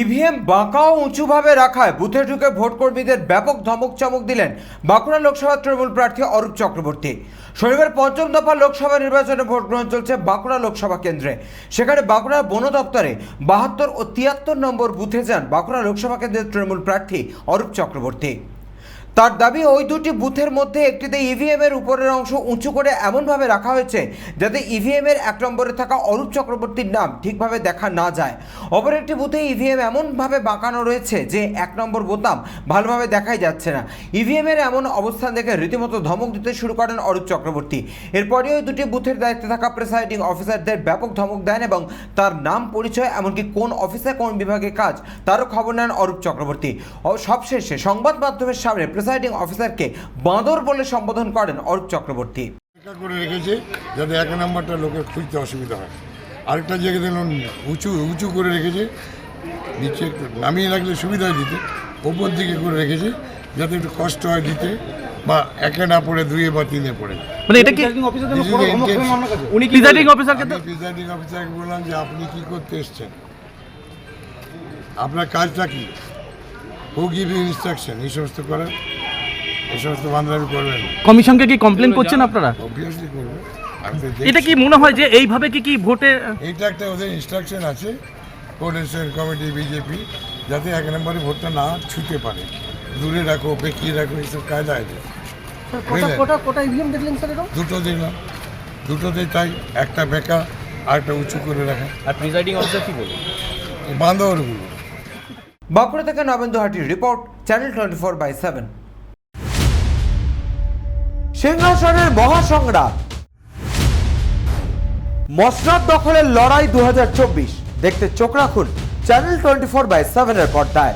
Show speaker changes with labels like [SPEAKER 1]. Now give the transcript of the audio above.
[SPEAKER 1] EVM বাঁকা ও উঁচুভাবে রাখায় বুথে ঢুকে ভোটকর্মীদের ব্যাপক ধমক চমক দিলেন বাঁকুড়া লোকসভা তৃণমূল প্রার্থী অরূপ চক্রবর্তী। শনিবার পঞ্চম দফা লোকসভা নির্বাচনে ভোট গ্রহণ চলছে বাঁকুড়া লোকসভা কেন্দ্রে। সেখানে বাঁকুড়ার বন দপ্তরে বাহাত্তর ও তিয়াত্তর নম্বর বুথে যান বাঁকুড়া লোকসভা কেন্দ্রের তৃণমূল প্রার্থী অরূপ চক্রবর্তী। তার দাবি ওই দুটি বুথের মধ্যে একটিতে ইভিএম এর উপরের অংশ উঁচু করে এমনভাবে রাখা হয়েছে যাতে ইভিএম এর এক নম্বরে থাকা অরূপ চক্রবর্তীর নাম ঠিকভাবে দেখা না যায়। অপর একটি বুথে ইভিএম এমনভাবে বাঁকানো রয়েছে যে এক নম্বর বোতাম ভালোভাবে দেখাই যাচ্ছে না। ইভিএম এর এমন অবস্থান দেখে রীতিমতো ধমক দিতে শুরু করেন অরূপ চক্রবর্তী। এরপরে ওই দুটি বুথের দায়িত্বে থাকা প্রেসাইডিং অফিসারদের ব্যাপক ধমক দেন এবং তার নাম পরিচয়, এমনকি কোন অফিসে কোন বিভাগে কাজ, তারও খবর নেন অরূপ চক্রবর্তী। সবশেষে সংবাদ মাধ্যমের সামনে প্রেসাইডিং অফিসারকে বাঁদর বলে সম্বোধন করেন অরূপ চক্রবর্তী।
[SPEAKER 2] করে রেখেছে যাতে এক নম্বরটা লোকের খুঁজতে অসুবিধা হয়। আরেকটা জায়গায় দেখলাম উঁচু উঁচু করে রেখেছে নিচে একটু নামিয়ে রাখলে সুবিধা হয় দিতে। ওপর দিকে করে রেখেছে যাতে একটু কষ্ট হয় দিতে বা একে না পড়ে দুইয়ে বা তিনে পড়ে।
[SPEAKER 3] মানে এটা কি উনি প্রিজাইডিং অফিসারকে
[SPEAKER 2] প্রিজাইডিং অফিসারকে বললাম যে আপনি কি করতে এসছেন? আপনার কাজটা কি? হু গিভ ইনস্ট্রাকশন এই সমস্ত করেন এই সমস্ত বান্ধবী করবেন।
[SPEAKER 3] কমিশনকে কি কমপ্লেন করছেন আপনারা?
[SPEAKER 2] অবভিয়াসলি করবেন
[SPEAKER 3] এটা কি মনে হয় যে এইভাবে কি কি ভোটে
[SPEAKER 2] এইটা একটা ওদের ইনস্ট্রাকশন আছে কোর্ডিনেশন কমিটি বিজেপি যাতে এক নম্বরে ভোটটা না ছুতে পারে। দূরে রাখো বেঁকিয়ে রাখো এইসব কায়দা আছে। দুটো দেখলাম। দুটোতেই তাই একটা বেকা আর একটা উঁচু করে রাখা।
[SPEAKER 4] আর প্রিজাইডিং অফিসার কি বলবেন
[SPEAKER 2] বান্ধবরগুলো
[SPEAKER 1] বাঁকুড়া থেকে Nabendu হাটির report channel twenty four by seven সিংহাসনের মহাসংগ্রাম। মসনাদ দখলের লড়াই দু হাজার চব্বিশ। দেখতে চোখ রাখুন চ্যানেল টোয়েন্টি ফোর বাই সেভেনের পর্দায়।